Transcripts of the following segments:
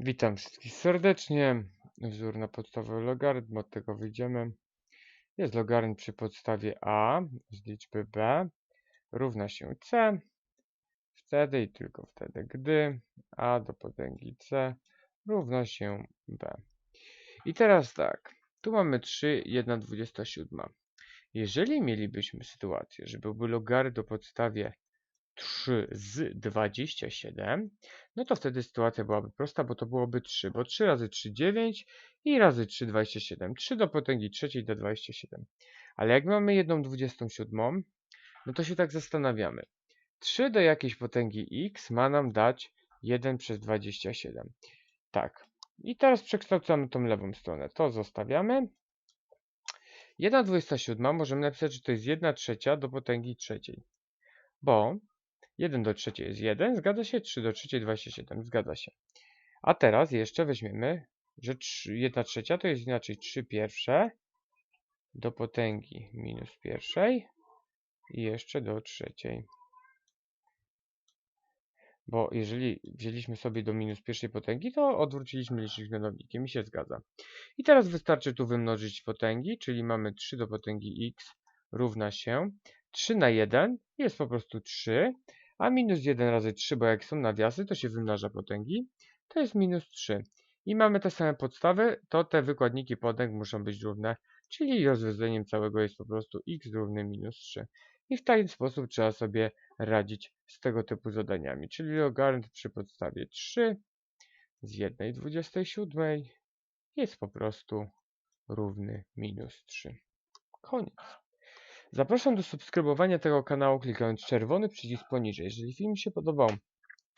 Witam wszystkich serdecznie. Wzór na podstawowy logarytm, od tego wyjdziemy. Jest logarytm przy podstawie a z liczby b równa się c wtedy i tylko wtedy, gdy a do potęgi c równa się b. I teraz tak, tu mamy 3, 1 27. Jeżeli mielibyśmy sytuację, że byłby logarytm o podstawie 3 z 27, no to wtedy sytuacja byłaby prosta, bo to byłoby 3, bo 3 razy 3 9 i razy 3 27. 3 do potęgi trzeciej do 27. Ale jak mamy jedną 27, no to się tak zastanawiamy. 3 do jakiejś potęgi x ma nam dać 1 przez 27. Tak. I teraz przekształcamy tą lewą stronę. To zostawiamy. 1 27 możemy napisać, że to jest 1 trzecia do potęgi trzeciej. Bo 1 do trzeciej jest 1, zgadza się? 3 do trzeciej 27, zgadza się. A teraz jeszcze weźmiemy, że 3, 1 trzecia to jest inaczej 3 pierwsze do potęgi minus pierwszej i jeszcze do trzeciej. Bo jeżeli wzięliśmy sobie do minus pierwszej potęgi, to odwróciliśmy licznik mianownikiem i się zgadza. I teraz wystarczy tu wymnożyć potęgi, czyli mamy 3 do potęgi x równa się 3 na 1 jest po prostu 3, a minus 1 razy 3, bo jak są nawiasy, to się wymnaża potęgi, to jest minus 3. I mamy te same podstawy, to te wykładniki potęg muszą być równe, czyli rozwiązaniem całego jest po prostu x równy minus 3. I w taki sposób trzeba sobie radzić z tego typu zadaniami, czyli logarytm przy podstawie 3 z 1,27 jest po prostu równy minus 3. Koniec. Zapraszam do subskrybowania tego kanału klikając czerwony przycisk poniżej. Jeżeli film się podobał,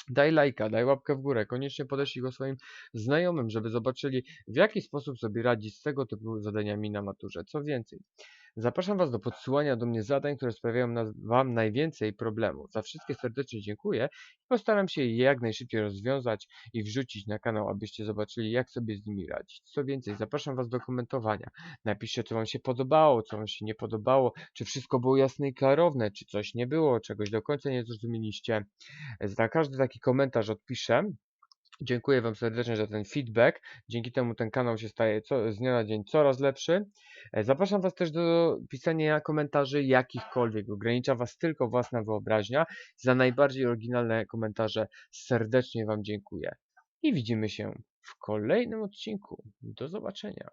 daj lajka, daj łapkę w górę. Koniecznie podeślij go swoim znajomym, żeby zobaczyli w jaki sposób sobie radzić z tego typu zadaniami na maturze. Co więcej, Zapraszam Was do podsyłania do mnie zadań, które sprawiają Wam najwięcej problemów. Za wszystkie serdecznie dziękuję i postaram się je jak najszybciej rozwiązać i wrzucić na kanał, abyście zobaczyli, jak sobie z nimi radzić. Co więcej, zapraszam Was do komentowania. Napiszcie, co Wam się podobało, co Wam się nie podobało, czy wszystko było jasne i klarowne, czy coś nie było, czegoś do końca nie zrozumieliście. Za każdy taki komentarz odpiszę. Dziękuję Wam serdecznie za ten feedback. Dzięki temu ten kanał się staje co, z dnia na dzień coraz lepszy. E, zapraszam Was też do pisania komentarzy jakichkolwiek. Ogranicza Was tylko własna wyobraźnia. Za najbardziej oryginalne komentarze serdecznie Wam dziękuję. I widzimy się w kolejnym odcinku. Do zobaczenia.